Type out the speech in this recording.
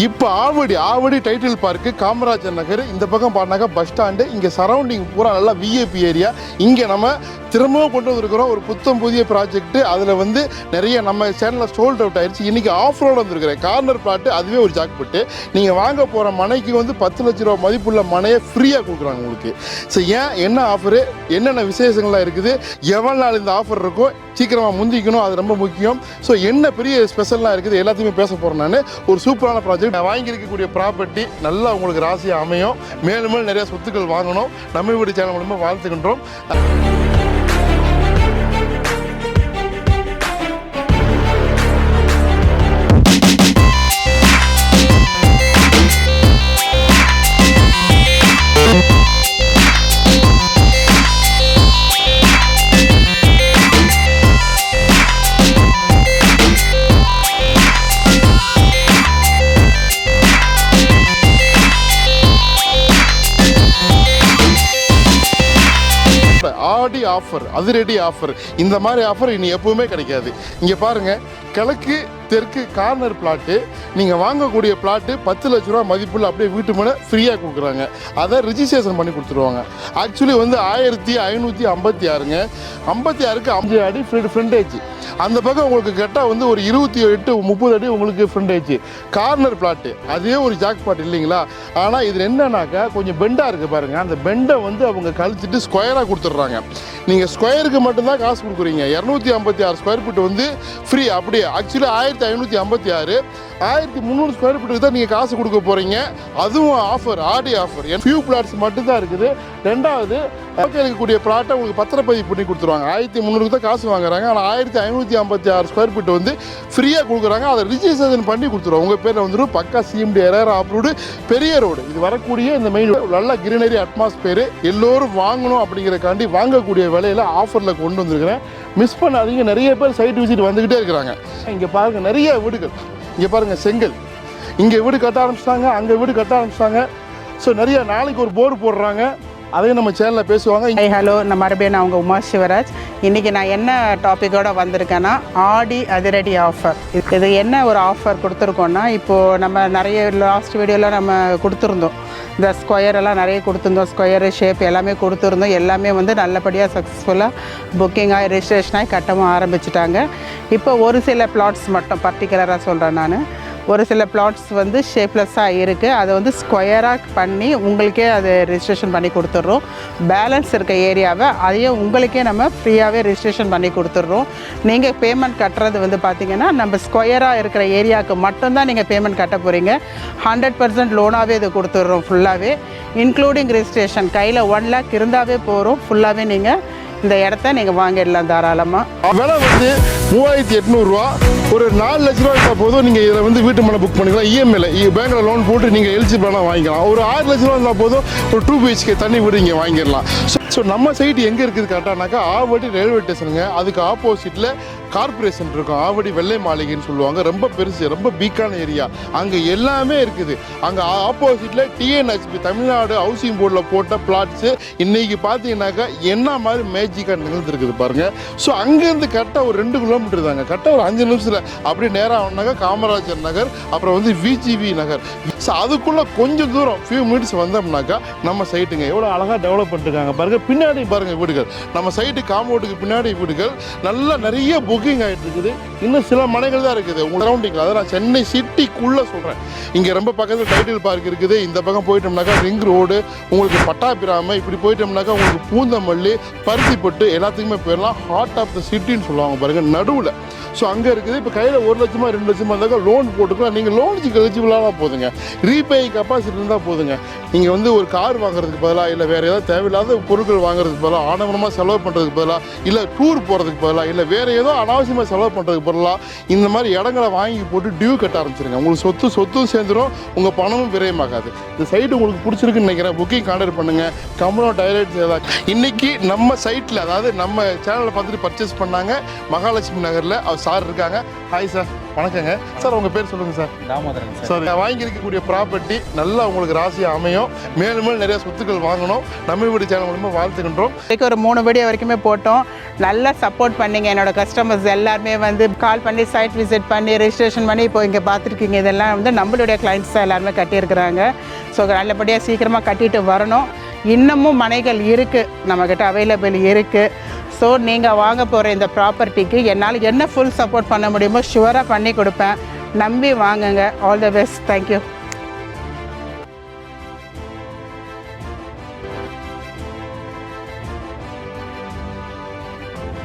இப்போ ஆவடி ஆவடி டைட்டில் பார்க்கு காமராஜர் நகர் இந்த பக்கம் பாடினாக்கா பஸ் ஸ்டாண்டு இங்கே சரௌண்டிங் பூரா நல்லா விஏபி ஏரியா இங்கே நம்ம திரும்பவும் கொண்டு வந்திருக்கிறோம். ஒரு புத்தம் புதிய ப்ராஜெக்ட் அதில் வந்து நிறைய நம்ம சேனலில் சோல்ட் அவுட் ஆயிடுச்சு. இன்றைக்கி ஆஃப் ரோடு வந்திருக்கிறேன். கார்னர் பிளாட்டு அதுவே ஒரு ஜாக்பட்டு நீங்கள் வாங்க போகிற மனைக்கு வந்து பத்து லட்ச ரூபா மதிப்புள்ள மனையை ஃப்ரீயாக கொடுக்குறாங்க உங்களுக்கு. ஸோ ஏன்? என்ன ஆஃபரு என்னென்ன விசேஷங்கள்லாம் இருக்குது? எவ்வளோ நாள் இந்த ஆஃபர் இருக்கும் சீக்கிரமாக முந்திக்கணும். அது ரொம்ப முக்கியம். ஸோ என்ன பெரிய ஸ்பெஷல்லாம் இருக்குது? எல்லாத்தையுமே பேச போகிறேன் நான். ஒரு சூப்பரான ப்ராஜெக்ட் நான் வாங்கியிருக்கக்கூடிய ப்ராப்பர்ட்டி நல்லா உங்களுக்கு ராசியாக அமையும். மேலும் மேலும் நிறைய சொத்துக்கள் வாங்கணும். நம்ம வீடு சேனல் மூலமாக வாழ்த்துக்கின்றோம் ஆடி ஆஃபர் அதிரடி ஆஃபர் இந்த மாதிரி ஆஃபர் இனி எப்பவுமே கிடைக்காது. இங்கே பாருங்க கிழக்கு தெற்கு கார்னர் பிளாட்டு நீங்கள் வாங்கக்கூடிய பிளாட்டு பத்து லட்ச ரூபா மதிப்புள்ள அப்படியே வீட்டு மேலே ஃப்ரீயாக கொடுக்குறாங்க. அதை ரிஜிஸ்ட்ரேஷன் பண்ணி கொடுத்துருவாங்க. ஆக்சுவலி வந்து ஆயிரத்தி ஐநூற்றி ஐம்பத்தி ஆறுங்க. ஐம்பத்தி ஆறுக்கு அஞ்சு அடி ஃப்ரண்டேஜ் அந்த பக்கம் உங்களுக்கு கரெக்டாக வந்து ஒரு இருபத்தி எட்டு முப்பது அடி உங்களுக்கு ஃப்ரண்டேஜ் கார்னர் பிளாட்டு அதே ஒரு ஜாக் பாட் இல்லைங்களா? ஆனால் இதில் என்னன்னாக்கா கொஞ்சம் பெண்டாக இருக்குது பாருங்கள் அந்த பெண்டை வந்து அவங்க கழிச்சிட்டு ஸ்கொயராக கொடுத்துட்றாங்க. நீங்கள் ஸ்கொயருக்கு மட்டும்தான் காசு கொடுக்குறீங்க. இரநூத்தி ஐம்பத்தி ஆறு ஸ்கொயர் ஃபீட் வந்து ஃப்ரீ அப்படியே ஆக்சுவலி ஆயிரத்தி ஐநூற்றி ஐம்பத்தி ஆறு. ஆயிரத்தி முந்நூறு ஸ்கொயர் ஃபீட்டுக்கு தான் நீங்கள் காசு கொடுக்க போகிறீங்க அதுவும் ஆஃபர் ஆடி ஆஃபர் ஃபியூ பிளாட்ஸ் மட்டும்தான் இருக்குது. ரெண்டாவது இருக்கக்கூடிய பிளாட்டை உங்களுக்கு பத்திரப்பதிவு பண்ணி கொடுத்துருவாங்க. ஆயிரத்தி முந்நூறுக்கு தான் காசு வாங்குறாங்க. ஆனால் ஆயிரத்தி ஐநூற்றி ஐம்பத்தி ஆறு ஸ்கொயர் ஃபீட் வந்து ஃப்ரீயாக கொடுக்குறாங்க. அதை ரிஜிஸ்ட்ரேஷன் பண்ணி கொடுத்துருவோம். உங்கள் பேரில் வந்துடும் பக்கா சிஎம்டி எரேரா ஆப்ரோடு பெரிய ரோடு இது வரக்கூடிய இந்த மெயின் நல்ல கிரீனரி அட்மாஸ்பியர் எல்லோரும் வாங்கணும் அப்படிங்கிறக்காண்டி வாங்கக்கூடிய விலையில ஆஃபரில் கொண்டு வந்திருக்கிறேன். மிஸ் பண்ணாதீங்க நிறைய பேர் சைட் விசிட் வந்துக்கிட்டே இருக்கிறாங்க. இங்கே பாருங்க நிறைய வீடுகள். இங்கே பாருங்க செங்கல். இங்கே வீடு கட்ட ஆரம்பிச்சிட்டாங்க அங்கே வீடு கட்ட ஆரம்பிச்சிட்டாங்க. ஸோ நிறைய நாளைக்கு ஒரு போர்டு போடுறாங்க. அதையும் நம்ம சேனலில் பேசுவாங்க. ஹாய் ஹலோ நான் மறுபடியும் நான் உங்கள் உமா சிவராஜ். இன்றைக்கி நான் என்ன டாப்பிக்கோட வந்திருக்கேன்னா ஆடி அதிரடி ஆஃபர் இது என்ன ஒரு ஆஃபர் கொடுத்துருக்கோன்னா இப்போது நம்ம நிறைய லாஸ்ட் வீடியோவில் நம்ம கொடுத்துருந்தோம். இந்த ஸ்கொயர் எல்லாம் நிறைய கொடுத்துருந்தோம். ஸ்கொயரு ஷேப் எல்லாமே கொடுத்துருந்தோம். எல்லாமே வந்து நல்லபடியாக சக்ஸஸ்ஃபுல்லாக புக்கிங் ஆகி ரெஜிஸ்ட்ரேஷன் ஆகி கட்டவும் ஆரம்பிச்சிட்டாங்க. இப்போ ஒரு சில பிளாட்ஸ் மட்டும் பர்டிகுலராக சொல்கிறேன் நான். ஒரு சில பிளாட்ஸ் வந்து ஷேப்லெஸ்ஸாக இருக்குது அதை வந்து ஸ்கொயராக பண்ணி உங்களுக்கே அதை ரிஜிஸ்ட்ரேஷன் பண்ணி கொடுத்துட்றோம். பேலன்ஸ் இருக்க ஏரியாவை அதையும் உங்களுக்கே நம்ம ஃப்ரீயாகவே ரிஜிஸ்ட்ரேஷன் பண்ணி கொடுத்துட்றோம். நீங்கள் பேமெண்ட் கட்டுறது வந்து பார்த்தீங்கன்னா நம்ம ஸ்கொயராக இருக்கிற ஏரியாவுக்கு மட்டும்தான் நீங்கள் பேமெண்ட் கட்ட போகிறீங்க ஹண்ட்ரட் பர்சன்ட் லோனாகவே இது கொடுத்துட்றோம் ஃபுல்லாகவே இன்க்ளூடிங் ரிஜிஸ்ட்ரேஷன் கையில் ஒன் லேக் இருந்தாவே போகிறோம் ஃபுல்லாகவே நீங்கள் இந்த இடத்த நீங்கள் வாங்கிடலாம் தாராளமாக விலை வந்து மூவாயிரத்தி எட்நூறுரூவா ஒரு நாலு லட்ச ரூபா இருந்தால் போதும் நீங்கள் இதில் வந்து வீட்டு மனை புக் பண்ணிக்கலாம். E இஎம்ஐல பேங்க்கில் லோன் போட்டு நீங்கள் எலிஜிபிளாக வாங்கிக்கலாம். ஒரு ஆறு லட்ச ரூபா இருந்தால் போதும் ஒரு டூ பிஹெச்கே தண்ணி வீடு இங்கே வாங்கிடலாம். ஸோ நம்ம சைட் எங்கே இருக்குது கரெக்டானாக்கா ஆவடி ரயில்வே ஸ்டேஷனுங்க அதுக்கு ஆப்போசிட்டில் கார்பரேஷன் இருக்கும். ஆவடி வெள்ளை மாளிகைன்னு சொல்லுவாங்க. ரொம்ப பெருசு ரொம்ப பீக்கான ஏரியா அங்கே எல்லாமே இருக்குது. அங்கே ஆப்போசிட்டில் டிஎன்ஹெச்பி தமிழ்நாடு ஹவுசிங் போர்டில் போட்ட பிளாட்ஸு இன்றைக்கி பார்த்தீங்கன்னாக்கா என்ன மாதிரி மேஜிக்காக நிகழ்ந்துருக்குது பாருங்க. ஸோ அங்கேருந்து கரெக்டாக ஒரு ரெண்டு கிலோமீட்டர் தாங்க. கரெக்டாக ஒரு அஞ்சு நிமிஷத்தில் அப்படியே நேராக ஆனாக்கா காமராஜர் நகர் அப்புறம் வந்து விஜிவி நகர். ஸோ அதுக்குள்ளே கொஞ்சம் தூரம் ஃபியூ மினிட்ஸ் வந்தோம்னாக்கா நம்ம சைட்டுங்க எவ்வளோ அழகாக டெவலப் பண்ணிருக்காங்க பாருங்க. பின்னாடி பாருங்கள் வீடுகள். நம்ம சைட்டு காம்பவுண்டுக்கு பின்னாடி வீடுகள். நல்லா நிறைய புக்கிங் ஆகிட்டு இருக்குது. இன்னும் சில மனைகள் தான் இருக்குது. உங்கள் சரௌண்டிங்கில் அதை நான் சென்னை சிட்டிக்குள்ளே சொல்கிறேன் இங்கே ரொம்ப பக்கத்தில் டைட்டில் பார்க் இருக்குது. இந்த பக்கம் போயிட்டோம்னாக்கா ரிங் ரோடு உங்களுக்கு பட்டாபிராம இப்படி போயிட்டோம்னாக்கா உங்களுக்கு பூந்தமல்லி பருத்திப்பட்டு எல்லாத்துக்குமே போயிடலாம் ஹார்ட் ஆஃப் த சிட்டின்னு சொல்லுவாங்க பாருங்கள் நடுவில். ஸோ அங்கே இருக்குது. இப்போ கையில் ஒரு லட்சமாக ரெண்டு லட்சமாக இருந்தாக்கா லோன் போட்டுக்கலாம். நீங்கள் லோனுக்கு எலிஜிபிளாக போதுங்க. ரீபே கெப்பாசிட்டி இருந்தால் போதுங்க. நீங்கள் வந்து ஒரு கார் வாங்குறதுக்கு பதிலாக இல்லை வேறு ஏதாவது தேவையில்லாத பொருட்கள் வாங்குறதுக்கு பதிலாக ஆடம்பரமாக செலவு பண்ணுறதுக்கு பதிலாக இல்லை டூர் போகிறதுக்கு பதிலாக இல்லை வேறு ஏதோ அனாவசியமாக செலவு பண்ணுறதுக்கு பதிலாக இந்த மாதிரி இடங்களை வாங்கி போட்டு டியூ கட்ட ஆரம்பிச்சிருங்க. உங்களுக்கு சொத்து சொத்தும் சேர்ந்துடும் உங்கள் பணமும் விரயமாகாது. இந்த சைட்டு உங்களுக்கு பிடிச்சிருக்குன்னு நினைக்கிறேன். புக்கிங் கான்டாக்ட் பண்ணுங்கள் கம்பனோ டைரக்ட் ஏதாவது இன்றைக்கி நம்ம சைட்டில் அதாவது நம்ம சேனலை பார்த்துட்டு பர்ச்சேஸ் பண்ணாங்க மகாலட்சுமி நகரில் அவர் சார் இருக்காங்க. ஹாய் சார் வணக்கங்க. சார் உங்கள் பேர் சொல்லுங்கள் சார். தாமோதரன் சார். சார் வாங்கியிருக்கக்கூடிய ப்ராப்பர்ட்டி நல்லா உங்களுக்கு ராசியாக அமையும். மேலும் மேலும் நிறைய சொத்துக்கள் வாங்கணும். நம்ம வீடு சேனல் மூலமாக வாழ்த்துக்கின்றோம் வரைக்கும் ஒரு மூணு வீடியோ வரைக்குமே போட்டோம். நல்லா சப்போர்ட் பண்ணீங்க. என்னோட கஸ்டமர்ஸ் எல்லாருமே வந்து கால் பண்ணி சைட் விசிட் பண்ணி ரெஜிஸ்ட்ரேஷன் பண்ணி இப்போ இங்கே பார்த்துருக்கீங்க. இதெல்லாம் வந்து நம்மளுடைய கிளைண்ட்ஸ் தான் எல்லாருமே கட்டியிருக்கிறாங்க. ஸோ நல்லபடியாக சீக்கிரமாக கட்டிட்டு வரணும். இன்னமும் மனைகள் இருக்குது நம்மக்கிட்ட அவைலபிள் இருக்குது ஸோ நீங்கள் வாங்க போகிற இந்த ப்ராப்பர்ட்டிக்கு என்னால் என்ன ஃபுல் சப்போர்ட் பண்ண முடியுமோ ஷுவராக பண்ணி கொடுப்பேன். நம்பி வாங்குங்க. All the best thank you